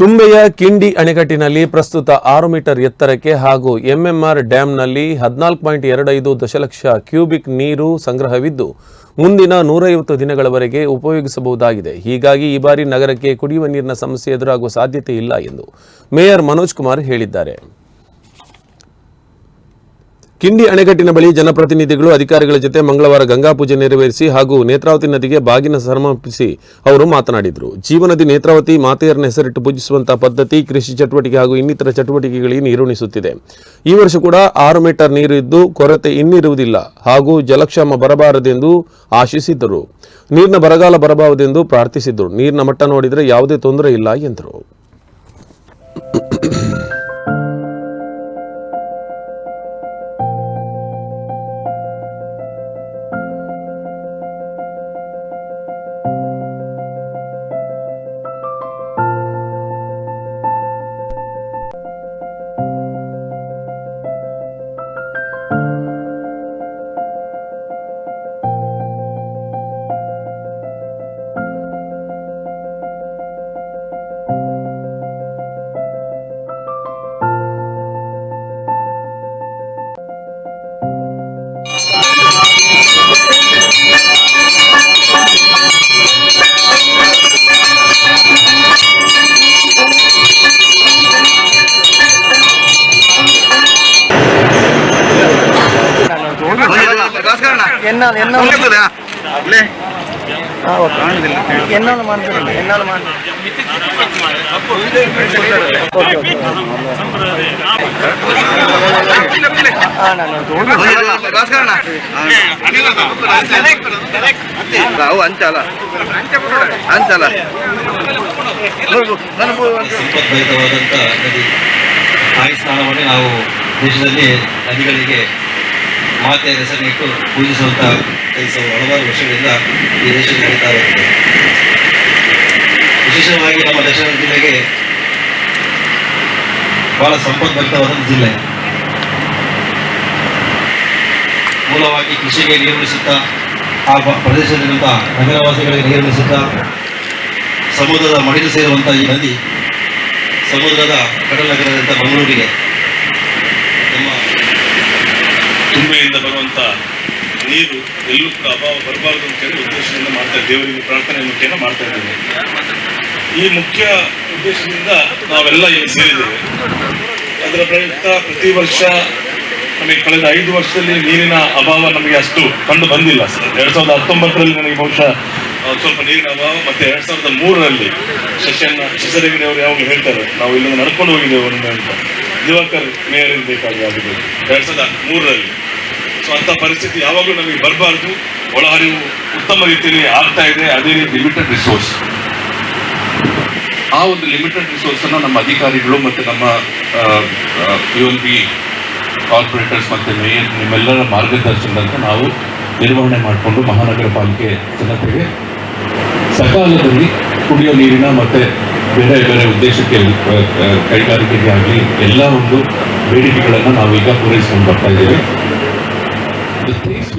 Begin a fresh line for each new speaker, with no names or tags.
ತುಂಬೆಯ ಕಿಂಡಿ ಅಣೆಕಟ್ಟಿನಲ್ಲಿ ಪ್ರಸ್ತುತ ಆರು ಮೀಟರ್ ಎತ್ತರಕ್ಕೆ ಹಾಗೂ ಎಂಎಂಆರ್ ಡ್ಯಾಂನಲ್ಲಿ ಹದಿನಾಲ್ಕು ಪಾಯಿಂಟ್ ಎರಡೈದು ದಶಲಕ್ಷ ಕ್ಯೂಬಿಕ್ ನೀರು ಸಂಗ್ರಹವಿದ್ದು, ಮುಂದಿನ ನೂರೈವತ್ತು ದಿನಗಳವರೆಗೆ ಉಪಯೋಗಿಸಬಹುದಾಗಿದೆ. ಹೀಗಾಗಿ ಈ ಬಾರಿ ನಗರಕ್ಕೆ ಕುಡಿಯುವ ನೀರಿನ ಸಮಸ್ಯೆ ಎದುರಾಗುವ ಸಾಧ್ಯತೆ ಇಲ್ಲ ಎಂದು ಮೇಯರ್ ಮನೋಜ್ ಕುಮಾರ್ ಹೇಳಿದ್ದಾರೆ. ಕಿಂಡಿ ಅಣೆಕಟ್ಟಿನ ಬಳಿ ಜನಪ್ರತಿನಿಧಿಗಳು ಅಧಿಕಾರಿಗಳ ಜೊತೆ ಮಂಗಳವಾರ ಗಂಗಾ ಪೂಜೆ ನೆರವೇರಿಸಿ ಹಾಗೂ ನೇತ್ರಾವತಿ ನದಿಗೆ ಬಾಗಿನ ಸಮರ್ಪಿಸಿ ಅವರು ಮಾತನಾಡಿದರು. ಜೀವನದಿ ನೇತ್ರಾವತಿ ಮಾತೆಯರನ್ನ ಹೆಸರಿಟ್ಟು ಪೂಜಿಸುವಂತಹ ಪದ್ಧತಿ ಕೃಷಿ ಚಟುವಟಿಕೆ ಹಾಗೂ ಇನ್ನಿತರ ಚಟುವಟಿಕೆಗಳಿಗೆ ನೀರುಣಿಸುತ್ತಿದೆ. ಈ ವರ್ಷ ಕೂಡ ಆರು ಮೀಟರ್ ನೀರು ಇದ್ದು ಕೊರತೆ ಇನ್ನಿರುವುದಿಲ್ಲ ಹಾಗೂ ಜಲಕ್ಷಾಮ ಬರಬಾರದೆಂದು ಆಶಿಸಿದ್ದರು. ನೀರಿನ ಬರಗಾಲ ಬರಬಾರದೆಂದು ಪ್ರಾರ್ಥಿಸಿದ್ದರು. ನೀರಿನ ಮಟ್ಟ ನೋಡಿದರೆ ಯಾವುದೇ ತೊಂದರೆ ಇಲ್ಲ ಎಂದರು.
ಎನ್ನಾದ್ರು ಮಾಡ್ತೀನಿ ಎನ್ನಾದ್ರು ಮಾಡ್ತೀನಿ
ನಾವು ಅಂಚಲ್ಲ
ನಾವು ದೇಶದಲ್ಲಿ ನದಿಗಳಿಗೆ ಮಾತೆಯ ಹೆಸರಿನಿಟ್ಟು ಪೂಜಿಸುವಂಥ ಕೆಲಸವು ಹಲವಾರು ವರ್ಷಗಳಿಂದ ಈ ದೇಶದಲ್ಲಿ ನಡೀತಾ ಇರುತ್ತದೆ. ವಿಶೇಷವಾಗಿ ನಮ್ಮ ದಕ್ಷಿಣ ಜಿಲ್ಲೆಗೆ ಬಹಳ ಸಂಪದ್ಭರಿತವಾದಂಥ ಜಿಲ್ಲೆ. ಮೂಲವಾಗಿ ಕೃಷಿಗೆ ನೀರುಣಿಸುತ್ತಾ ಆ ಪ್ರದೇಶದಲ್ಲಿರುವಂತಹ ನಗರವಾಸಿಗಳಿಗೆ ನೀರುಣಿಸುತ್ತಾ ಸಮುದ್ರದ ಮಡಿಲು ಸೇರುವಂತಹ ಈ ನದಿ ಸಮುದ್ರದ ಕಡಲ ನಗರದಂತ ಮಂಗಳೂರಿಗೆ ನಮ್ಮ
ಬರುವಂತ ನೀರು ಎಲ್ಲೂ ಅಭಾವ ಅಂತ ಅಂತೇಳಿ ಉದ್ದೇಶದಿಂದ ಮಾಡ್ತಾ ದೇವರಿಗೆ ಪ್ರಾರ್ಥನೆ ಮುಖ್ಯನ ಮಾಡ್ತಾ ಇದ್ದೇವೆ. ಈ ಮುಖ್ಯ ಉದ್ದೇಶದಿಂದ ನಾವೆಲ್ಲ ಇಲ್ಲಿ ಸೇರಿದ್ದೇವೆ. ಅದರ ಪ್ರಯುಕ್ತ ಪ್ರತಿ ವರ್ಷ ನಮಗೆ ಕಳೆದ ಐದು ವರ್ಷದಲ್ಲಿ ನೀರಿನ ಅಭಾವ ನಮಗೆ ಅಷ್ಟು ಕಂಡು ಬಂದಿಲ್ಲ. ಎರಡ್ ಸಾವಿರದ ಹತ್ತೊಂಬತ್ತರಲ್ಲಿ ನನಗೆ ಬಹುಶಃ ಸ್ವಲ್ಪ ನೀರಿನ ಅಭಾವ, ಮತ್ತೆ ಎರಡ್ ಸಾವಿರದ ಮೂರರಲ್ಲಿ ಶಶಿಯನ್ನ ಅವರು ಯಾವಾಗಲೂ ಹೇಳ್ತಾರೆ, ನಾವು ಇಲ್ಲಿಂದ ನಡ್ಕೊಂಡು ಹೋಗಿದ್ದೇವೆ ಅಂತ. ದಿವಾಕರ್ ಮೇಯರ್ ಇರಬೇಕಾಗಿ ಆಗಿದೆ ಎರಡ್ ಸಾವಿರದ ಮೂರರಲ್ಲಿ. ಸೊ ಅಂತ ಪರಿಸ್ಥಿತಿ ಯಾವಾಗಲೂ ನಮಗೆ ಬರಬಾರ್ದು. ಒಳಹರಿವು ಉತ್ತಮ ರೀತಿಯಲ್ಲಿ ಆಗ್ತಾ ಇದೆ. ಅದೇ ರೀತಿ ಲಿಮಿಟೆಡ್ ರಿಸೋರ್ಸ್ ಆ ಒಂದು ಲಿಮಿಟೆಡ್ ರಿಸೋರ್ಸ್ ಅನ್ನು ನಮ್ಮ ಅಧಿಕಾರಿಗಳು ಮತ್ತೆ ನಮ್ಮ ಪಿ ಎನ್ ಬಿ ಕಾರ್ಪೊರೇಟರ್ಸ್ ಮತ್ತೆ ಮೇಯರ್ ನಿಮ್ಮೆಲ್ಲರ ಮಾರ್ಗದರ್ಶನದಂತೆ ನಾವು ನಿರ್ವಹಣೆ ಮಾಡಿಕೊಂಡು ಮಹಾನಗರ ಪಾಲಿಕೆ ಜನತೆಗೆ ಸಕಾಲದಲ್ಲಿ ಕುಡಿಯೋ ನೀರಿನ ಮತ್ತೆ ಬೇರೆ ಬೇರೆ ಉದ್ದೇಶಕ್ಕೆ ಕೈಗಾರಿಕೆಗೆ ಆಗಲಿ ಎಲ್ಲ ಒಂದು ಬೇಡಿಕೆಗಳನ್ನು ನಾವು ಈಗ ಪೂರೈಸ್ಕೊಂಡು ಬರ್ತಾ ಇದ್ದೇವೆ. The taste